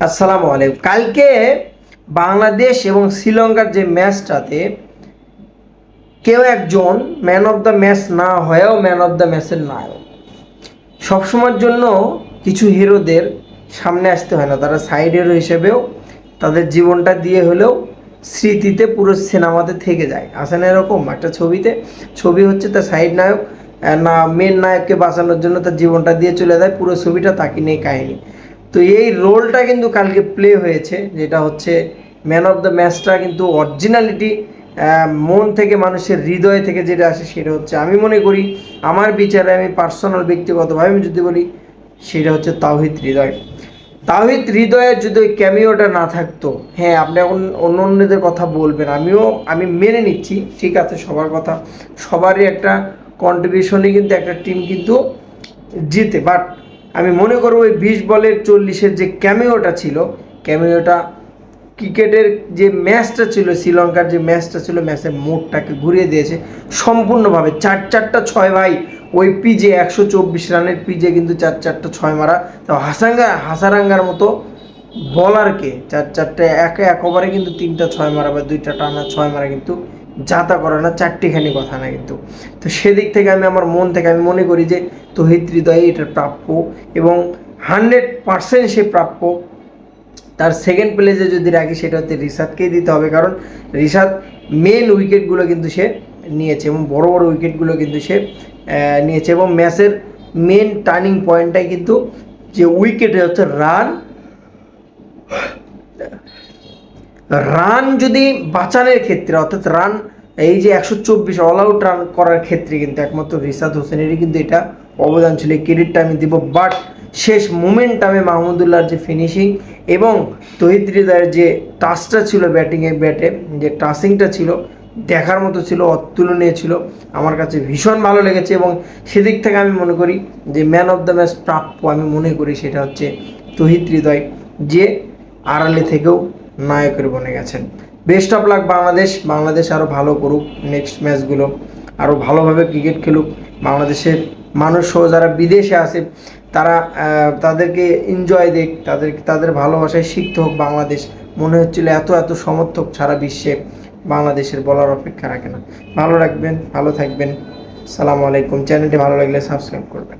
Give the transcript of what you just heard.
আসসালামু আলাইকুম। কালকে বাংলাদেশ এবং শ্রীলঙ্কার যে ম্যাচটাতে কেউ একজন ম্যান অফ দ্য ম্যাচ না হয়েও ম্যান অফ দ্য ম্যাচের নায়ক। সবসময়ের জন্য কিছু হিরোদের সামনে আসতে হয় না। তারা সাইড হিরো হিসেবেও তাদের জীবনটা দিয়ে হলেও স্মৃতিতে পুরো সিনেমাতে থেকে যায়। আসে না এরকম? একটা ছবিতে। ছবি হচ্ছে তার সাইড নায়ক। না মেন নায়ককে বাঁচানোর জন্য তার জীবনটা দিয়ে চলে যায়। পুরো ছবিটা তাকে নিয়ে কাহিনী। তো এই রোলটা কিন্তু কালকে প্লে হয়েছে, যেটা হচ্ছে ম্যান অফ দ্য ম্যাচটা কিন্তু অরিজিনালিটি মন থেকে মানুষের হৃদয় থেকে যেটা আসে সেটা হচ্ছে, আমি মনে করি আমার বিচারে আমি পার্সোনাল ব্যক্তিগতভাবে আমি যদি বলি সেটা হচ্ছে তাওহিদ হৃদয়। তাওহিদ হৃদয়ের যদি ওই ক্যামিওটা না থাকতো হ্যাঁ আপনি এখন অন্য অন্যদের কথা বলবেন, আমিও, আমি মেনে নিচ্ছি, ঠিক আছে, সবার কথা, সবারই একটা কন্ট্রিবিউশনে কিন্তু একটা টিম কিন্তু জিতে বাট আমি মনে করব ওই বিশ বলের চল্লিশের যে ক্যামিওটা ছিল, ক্যামিওটা ক্রিকেটের যে ম্যাচটা ছিল, শ্রীলঙ্কার যে ম্যাচটা ছিল, ম্যাচের মোড়টাকে ঘুরিয়ে দিয়েছে সম্পূর্ণভাবে। চার চারটা ছয় ভাই, ওই পিজে একশো চব্বিশ রানের পিজে কিন্তু চার চারটা ছয় মারা। তো হাসাঙ্গা, হাসারাঙ্গার মতো বলারকে চার চারটে একে এক ওভারে কিন্তু তিনটা ছয় মারা বা দুইটা টানা ছয় মারা কিন্তু যাতা করে না, চারটিখানি কথা না কিন্তু। তো সেদিক থেকে আমি আমার মন থেকে আমি মনে করি যে তহিদ হৃদয়ে এটার প্রাপ্য এবং হান্ড্রেড পার্সেন্ট সে প্রাপ্য। তার সেকেন্ড প্লেসে যদি রাখি, সেটা হচ্ছে রিশাদকেই দিতে হবে। কারণ রিসাদ মেন উইকেটগুলো কিন্তু সে নিয়েছে এবং বড় বড় উইকেটগুলো কিন্তু সে নিয়েছে এবং ম্যাচের মেন টার্নিং পয়েন্টটাই কিন্তু যে উইকেটে হচ্ছে রান রান যদি বাঁচানোর ক্ষেত্রে, অর্থাৎ রান এই যে একশো চব্বিশ অল আউট রান করার ক্ষেত্রে কিন্তু একমাত্র রিসাদ হোসেনেরই কিন্তু এটা অবদান ছিল। এই ক্রেডিটটা আমি দিব বাট শেষ মোমেন্টামে মাহমুদুল্লাহর যে ফিনিশিং এবং তহিদ যে টাচটা ছিল ব্যাটিংয়ে ব্যাটে যে টাসিংটা ছিল, দেখার মতো ছিল, অতুলনীয় ছিল, আমার কাছে ভীষণ ভালো লেগেছে এবং সেদিক থেকে আমি মনে করি যে ম্যান অফ দ্য ম্যাচ প্রাপ্য আমি মনে করি সেটা হচ্ছে তহিদ হৃদয়, যে আড়ালে থেকেও নায়কের বনে গেছেন। Best of luck Bangladesh. Bangladesh আরও ভালো করুক নেক্সট ম্যাচগুলো আরও ভালোভাবে ক্রিকেট খেলুক। বাংলাদেশের মানুষ সহ যারা বিদেশে আছে, তারা তাদেরকে এনজয় দেখ, তাদের তাদের ভালোবাসায় শিখতে হোক বাংলাদেশ। মনে হচ্ছিল এত এত সমর্থক সারা বিশ্বে বাংলাদেশের বলার অপেক্ষা রাখে না। ভালো রাখবেন, ভালো থাকবেন। সালামু আলাইকুম। চ্যানেলটি ভালো লাগলে সাবস্ক্রাইব করবেন।